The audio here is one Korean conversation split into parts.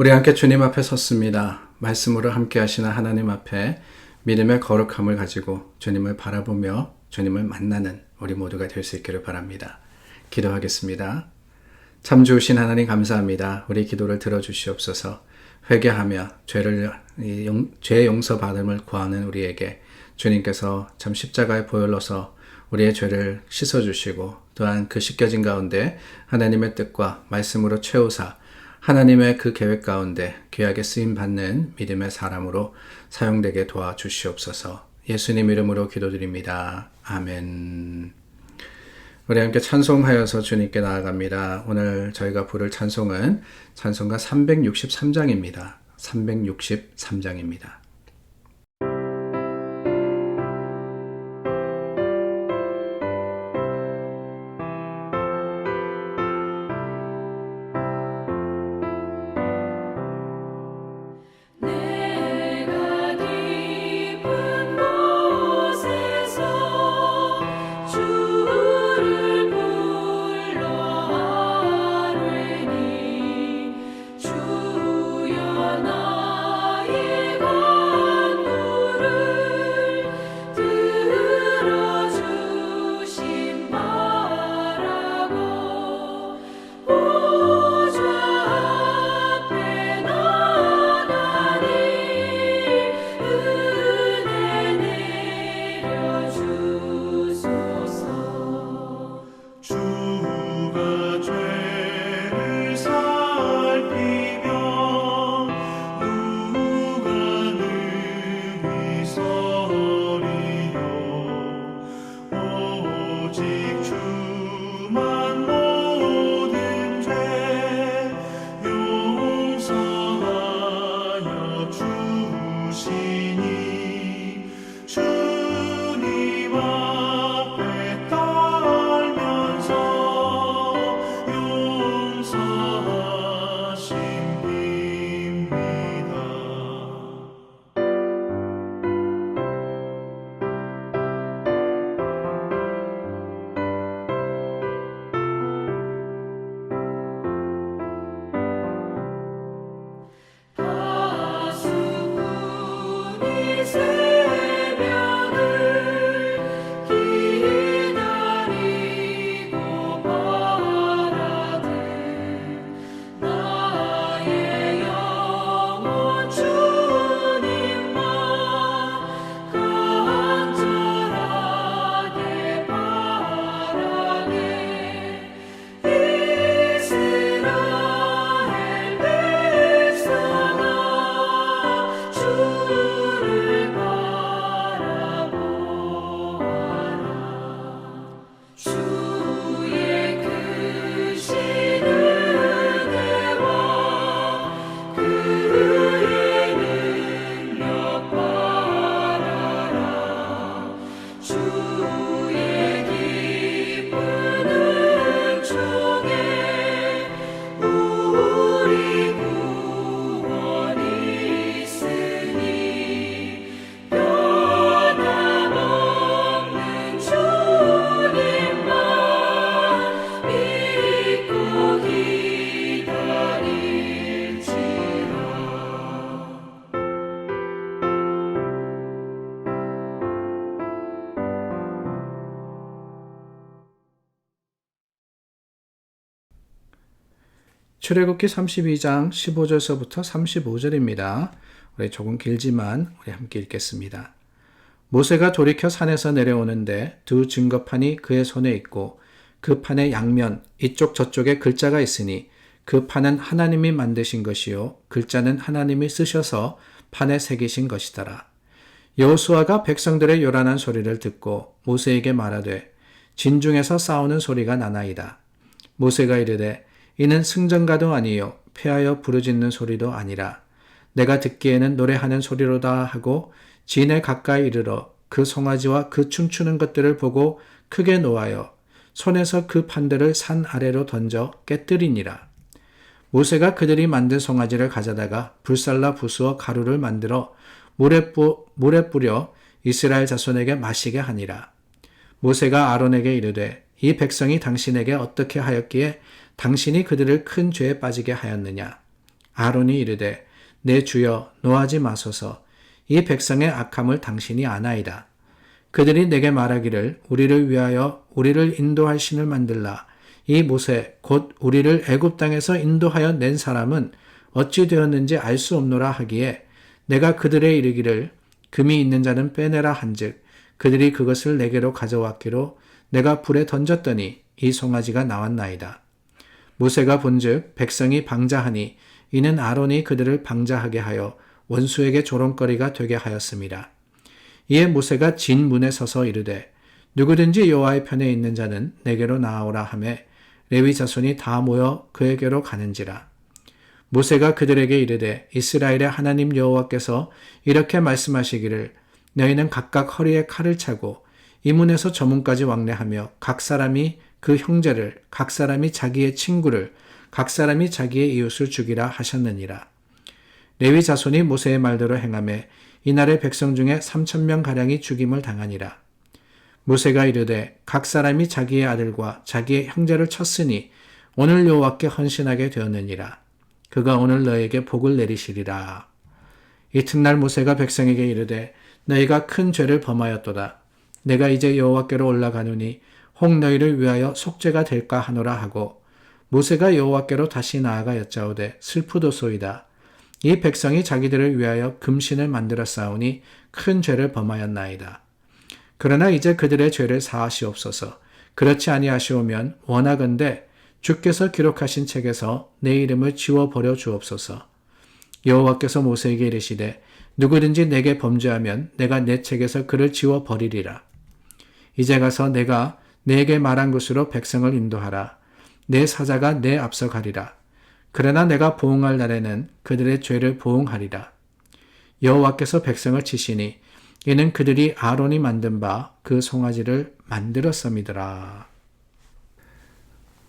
우리 함께 주님 앞에 섰습니다. 말씀으로 함께 하시는 하나님 앞에 믿음의 거룩함을 가지고 주님을 바라보며 주님을 만나는 우리 모두가 될 수 있기를 바랍니다. 기도하겠습니다. 참 좋으신 하나님 감사합니다. 우리 기도를 들어주시옵소서. 회개하며 죄를 용, 죄 용서 받음을 구하는 우리에게 주님께서 참 십자가에 보혈로서 우리의 죄를 씻어 주시고 또한 그 씻겨진 가운데 하나님의 뜻과 말씀으로 채우사 하나님의 그 계획 가운데 귀하게 쓰임 받는 믿음의 사람으로 사용되게 도와 주시옵소서. 예수님 이름으로 기도드립니다. 아멘. 우리 함께 찬송하여서 주님께 나아갑니다. 오늘 저희가 부를 찬송은 찬송가 363장입니다. 363장입니다. 출애굽기 32장 15절서부터 35절입니다. 우리 조금 길지만 우리 함께 읽겠습니다. 모세가 돌이켜 산에서 내려오는데 두 증거판이 그의 손에 있고 그 판의 양면 이쪽 저쪽에 글자가 있으니 그 판은 하나님이 만드신 것이요 글자는 하나님이 쓰셔서 판에 새기신 것이더라. 여호수아가 백성들의 요란한 소리를 듣고 모세에게 말하되 진중에서 싸우는 소리가 나나이다. 모세가 이르되 이는 승전가도 아니요 패하여 부르짖는 소리도 아니라 내가 듣기에는 노래하는 소리로다 하고 진에 가까이 이르러 그 송아지와 그 춤추는 것들을 보고 크게 노하여 손에서 그 판들을 산 아래로 던져 깨뜨리니라. 모세가 그들이 만든 송아지를 가져다가 불살라 부수어 가루를 만들어 물에, 뿌, 물에 뿌려 이스라엘 자손에게 마시게 하니라. 모세가 아론에게 이르되 이 백성이 당신에게 어떻게 하였기에 당신이 그들을 큰 죄에 빠지게 하였느냐. 아론이 이르되 내 주여 노하지 마소서 이 백성의 악함을 당신이 아나이다. 그들이 내게 말하기를 우리를 위하여 우리를 인도할 신을 만들라. 이 모세 곧 우리를 애굽 땅에서 인도하여 낸 사람은 어찌 되었는지 알 수 없노라 하기에 내가 그들의 이르기를 금이 있는 자는 빼내라 한즉 그들이 그것을 내게로 가져왔기로 내가 불에 던졌더니 이 송아지가 나왔나이다. 모세가 본즉 백성이 방자하니 이는 아론이 그들을 방자하게 하여 원수에게 조롱거리가 되게 하였습니다. 이에 모세가 진 문에 서서 이르되 누구든지 여호와의 편에 있는 자는 내게로 나아오라 하매 레위 자손이 다 모여 그에게로 가는지라 모세가 그들에게 이르되 이스라엘의 하나님 여호와께서 이렇게 말씀하시기를 너희는 각각 허리에 칼을 차고 이 문에서 저 문까지 왕래하며 각 사람이 그 형제를 각 사람이 자기의 친구를 각 사람이 자기의 이웃을 죽이라 하셨느니라 레위 자손이 모세의 말대로 행하매 이날의 백성 중에 3천 명 가량이 죽임을 당하니라. 모세가 이르되 각 사람이 자기의 아들과 자기의 형제를 쳤으니 오늘 여호와께 헌신하게 되었느니라. 그가 오늘 너에게 복을 내리시리라. 이튿날 모세가 백성에게 이르되 너희가 큰 죄를 범하였도다. 내가 이제 여호와께로 올라가노니 혹 너희를 위하여 속죄가 될까 하노라 하고 모세가 여호와께로 다시 나아가 여짜오되 슬프도소이다. 이 백성이 자기들을 위하여 금신을 만들어 싸우니 큰 죄를 범하였나이다. 그러나 이제 그들의 죄를 사하시옵소서. 그렇지 아니하시오면 원하건대 주께서 기록하신 책에서 내 이름을 지워 버려 주옵소서. 여호와께서 모세에게 이르시되 누구든지 내게 범죄하면 내가 내 책에서 그를 지워 버리리라. 이제 가서 내가 내게 말한 곳으로 백성을 인도하라. 내 사자가 내 앞서 가리라. 그러나 내가 보응할 날에는 그들의 죄를 보응하리라. 여호와께서 백성을 치시니 이는 그들이 아론이 만든 바 그 송아지를 만들었음이더라.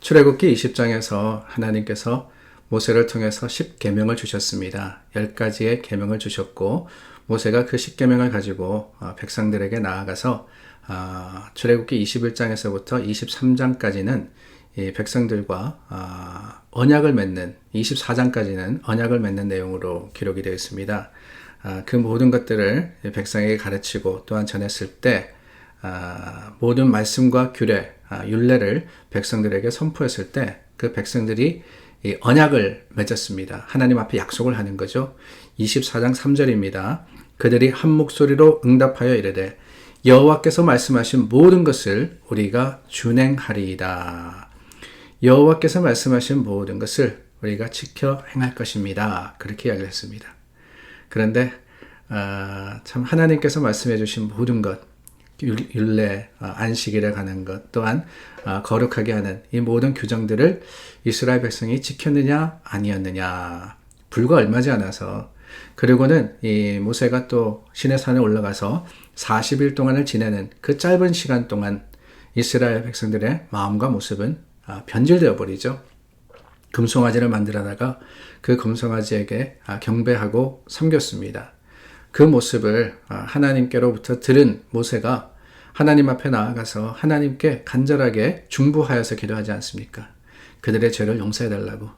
출애굽기 20장에서 하나님께서 모세를 통해서 10계명을 주셨습니다. 10가지의 계명을 주셨고 모세가 그 10계명을 가지고 어, 백성들에게 나아가서 어, 출애굽기 21장에서부터 23장까지는 이 백성들과 아, 언약을 맺는 24장까지는 언약을 맺는 내용으로 기록이 되어 있습니다. 아, 그 모든 것들을 백성에게 가르치고 또한 전했을 때 아, 모든 말씀과 규례, 율례를 백성들에게 선포했을 때 그 백성들이 이 언약을 맺었습니다. 하나님 앞에 약속을 하는 거죠. 24장 3절입니다. 그들이 한 목소리로 응답하여 이르되 여호와께서 말씀하신 모든 것을 우리가 준행하리이다. 여호와께서 말씀하신 모든 것을 우리가 지켜 행할 것입니다. 그렇게 이야기를 했습니다. 그런데 어, 참 하나님께서 말씀해 주신 모든 것, 율례, 어, 안식일에 관한 것, 또한 어, 거룩하게 하는 이 모든 규정들을 이스라엘 백성이 지켰느냐 아니었느냐 불과 얼마지 않아서 그리고는 이 모세가 또 신의 산에 올라가서 40일 동안을 지내는 그 짧은 시간 동안 이스라엘 백성들의 마음과 모습은 아, 변질되어 버리죠. 금송아지를 만들어다가 그 금송아지에게 아, 경배하고 섬겼습니다. 그 모습을 아, 하나님께로부터 들은 모세가 하나님 앞에 나아가서 하나님께 간절하게 중부하여서 기도하지 않습니까? 그들의 죄를 용서해 달라고.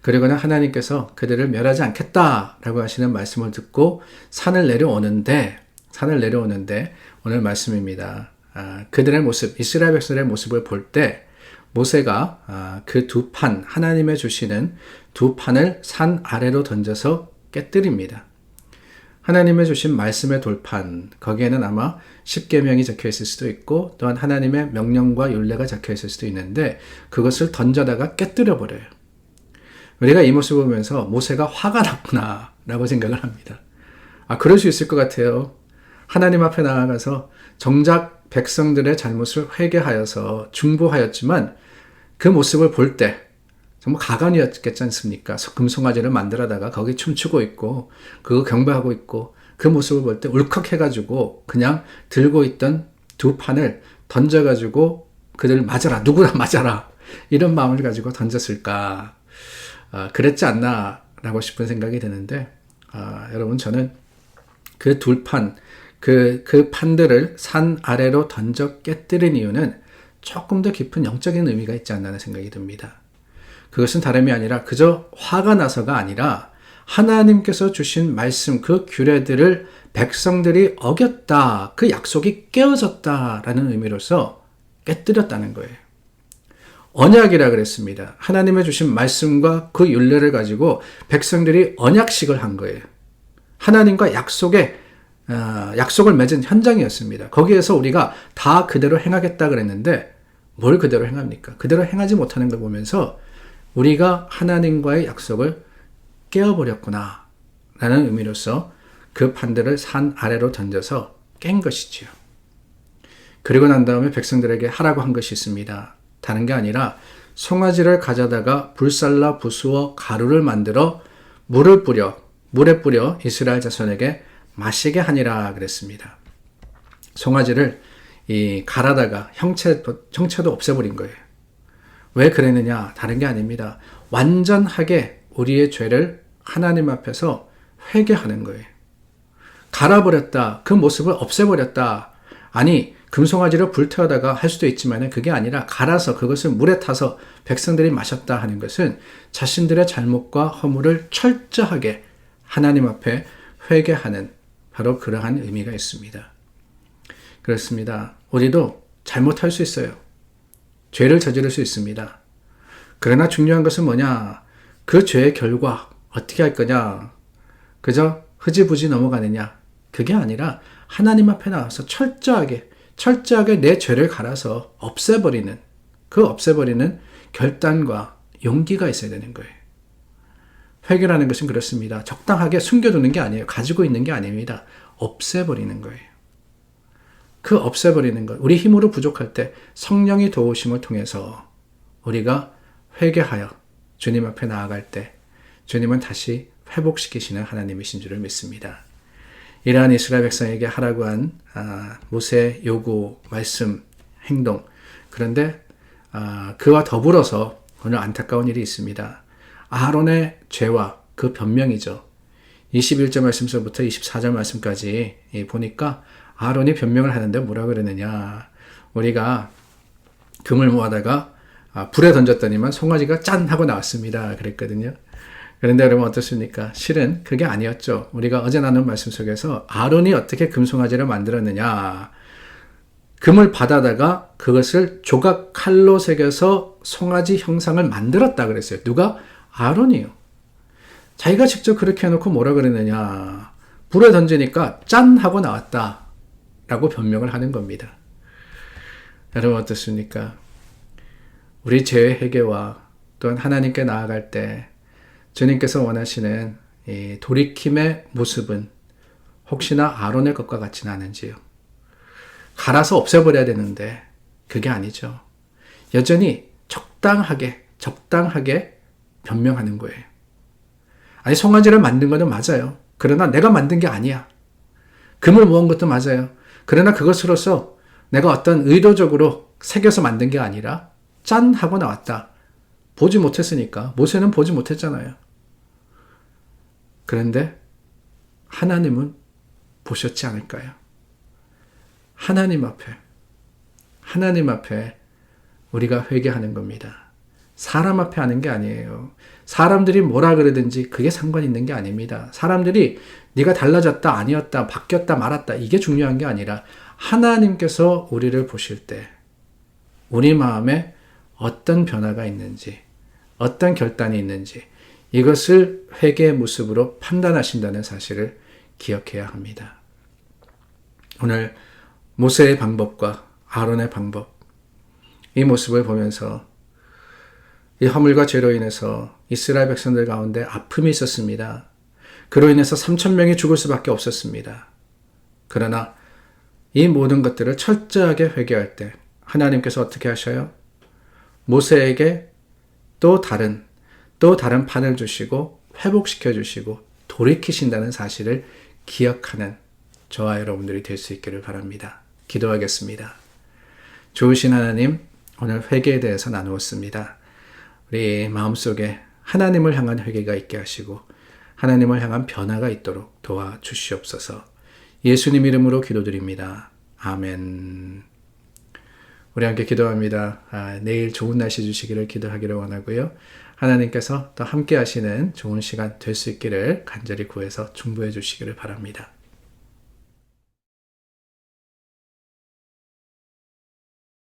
그리고는 하나님께서 그들을 멸하지 않겠다라고 하시는 말씀을 듣고 산을 내려오는데 산을 내려오는데 오늘 말씀입니다. 아, 그들의 모습, 이스라엘 백성의 모습을 볼 때 모세가 아, 그두 판, 하나님의 주시는 두 판을 산 아래로 던져서 깨뜨립니다. 하나님의 주신 말씀의 돌판, 거기에는 아마 십계명이 적혀 있을 수도 있고 또한 하나님의 명령과 율례가 적혀 있을 수도 있는데 그것을 던져다가 깨뜨려 버려요. 우리가 이 모습을 보면서 모세가 화가 났구나라고 생각을 합니다. 아, 그럴 수 있을 것 같아요. 하나님 앞에 나아가서 정작 백성들의 잘못을 회개하여서 중보하였지만 그 모습을 볼 때 정말 가관이었겠지 않습니까? 금송아지를 만들어다가 거기 춤추고 있고 그거 경배하고 있고 그 모습을 볼 때 울컥해가지고 그냥 들고 있던 두 판을 던져가지고 그들 맞아라 누구나 맞아라 이런 마음을 가지고 던졌을까 아, 그랬지 않나라고 싶은 생각이 드는데 아, 여러분 저는 그 둘 판 그, 그 판들을 산 아래로 던져 깨뜨린 이유는 조금 더 깊은 영적인 의미가 있지 않나 생각이 듭니다. 그것은 다름이 아니라 그저 화가 나서가 아니라 하나님께서 주신 말씀 그 규례들을 백성들이 어겼다. 그 약속이 깨어졌다라는 의미로서 깨뜨렸다는 거예요. 언약이라 그랬습니다. 하나님의 주신 말씀과 그 윤례를 가지고 백성들이 언약식을 한 거예요. 하나님과 약속의 어, 약속을 맺은 현장이었습니다. 거기에서 우리가 다 그대로 행하겠다 그랬는데 뭘 그대로 행합니까? 그대로 행하지 못하는 걸 보면서 우리가 하나님과의 약속을 깨어버렸구나 라는 의미로서 그 판들을 산 아래로 던져서 깬 것이지요. 그리고 난 다음에 백성들에게 하라고 한 것이 있습니다. 다른 게 아니라 송아지를 가져다가 불살라 부수어 가루를 만들어 물을 뿌려 물에 뿌려 이스라엘 자손에게 마시게 하니라 그랬습니다. 송아지를 이 갈아다가 형체 형체도 없애버린 거예요. 왜 그랬느냐? 다른 게 아닙니다. 완전하게 우리의 죄를 하나님 앞에서 회개하는 거예요. 갈아버렸다. 그 모습을 없애버렸다. 아니, 금송아지를 불태워다가 할 수도 있지만 그게 아니라 갈아서 그것을 물에 타서 백성들이 마셨다 하는 것은 자신들의 잘못과 허물을 철저하게 하나님 앞에 회개하는 바로 그러한 의미가 있습니다. 그렇습니다. 우리도 잘못할 수 있어요. 죄를 저지를 수 있습니다. 그러나 중요한 것은 뭐냐? 그 죄의 결과 어떻게 할 거냐? 그저 흐지부지 넘어가느냐? 그게 아니라 하나님 앞에 나와서 철저하게 철저하게 내 죄를 갈아서 없애버리는 그 없애버리는 결단과 용기가 있어야 되는 거예요. 회개라는 것은 그렇습니다. 적당하게 숨겨두는 게 아니에요. 가지고 있는 게 아닙니다. 없애버리는 거예요. 그 없애버리는 것, 우리 힘으로 부족할 때 성령이 도우심을 통해서 우리가 회개하여 주님 앞에 나아갈 때 주님은 다시 회복시키시는 하나님이신 줄을 믿습니다. 이러한 이스라엘 백성에게 하라고 한 아, 모세 요구, 말씀, 행동. 그런데 아, 그와 더불어서 오늘 안타까운 일이 있습니다. 아론의 죄와 그 변명이죠. 21절 말씀서부터 24절 말씀까지 보니까 아론이 변명을 하는데 뭐라 그러느냐. 우리가 금을 모아다가 아, 불에 던졌더니만 송아지가 짠 하고 나왔습니다. 그랬거든요. 그런데 여러분 어떻습니까? 실은 그게 아니었죠. 우리가 어제 나눈 말씀 속에서 아론이 어떻게 금송아지를 만들었느냐. 금을 받아다가 그것을 조각 칼로 새겨서 송아지 형상을 만들었다 그랬어요. 누가? 아론이요. 자기가 직접 그렇게 해놓고 뭐라 그랬느냐. 불에 던지니까 짠 하고 나왔다. 라고 변명을 하는 겁니다. 여러분 어떻습니까? 우리 죄의 해계와 또한 하나님께 나아갈 때 주님께서 원하시는 이 돌이킴의 모습은 혹시나 아론의 것과 같지는 않은지요. 갈아서 없애버려야 되는데 그게 아니죠. 여전히 적당하게 적당하게 변명하는 거예요. 아니 송아지를 만든 거는 맞아요. 그러나 내가 만든 게 아니야. 금을 모은 것도 맞아요. 그러나 그것으로서 내가 어떤 의도적으로 새겨서 만든 게 아니라 짠 하고 나왔다. 보지 못했으니까 모세는 보지 못했잖아요. 그런데 하나님은 보셨지 않을까요? 하나님 앞에 하나님 앞에 우리가 회개하는 겁니다. 사람 앞에 하는 게 아니에요. 사람들이 뭐라 그러든지 그게 상관 있는 게 아닙니다. 사람들이 네가 달라졌다, 아니었다, 바뀌었다, 말았다 이게 중요한 게 아니라 하나님께서 우리를 보실 때 우리 마음에 어떤 변화가 있는지, 어떤 결단이 있는지 이것을 회개의 모습으로 판단하신다는 사실을 기억해야 합니다. 오늘 모세의 방법과 아론의 방법, 이 모습을 보면서 이 허물과 죄로 인해서 이스라엘 백성들 가운데 아픔이 있었습니다. 그로 인해서 3천 명이 죽을 수밖에 없었습니다. 그러나 이 모든 것들을 철저하게 회개할 때 하나님께서 어떻게 하셔요? 모세에게 또 다른 또 다른 판을 주시고 회복시켜 주시고 돌이키신다는 사실을 기억하는 저와 여러분들이 될 수 있기를 바랍니다. 기도하겠습니다. 좋으신 하나님, 오늘 회개에 대해서 나누었습니다. 우리 마음속에 하나님을 향한 회개가 있게 하시고 하나님을 향한 변화가 있도록 도와 주시옵소서. 예수님 이름으로 기도드립니다. 아멘. 우리 함께 기도합니다. 아, 내일 좋은 날씨 주시기를 기도하기를 원하고요. 하나님께서 또 함께 하시는 좋은 시간 될 수 있기를 간절히 구해서 중보해 주시기를 바랍니다.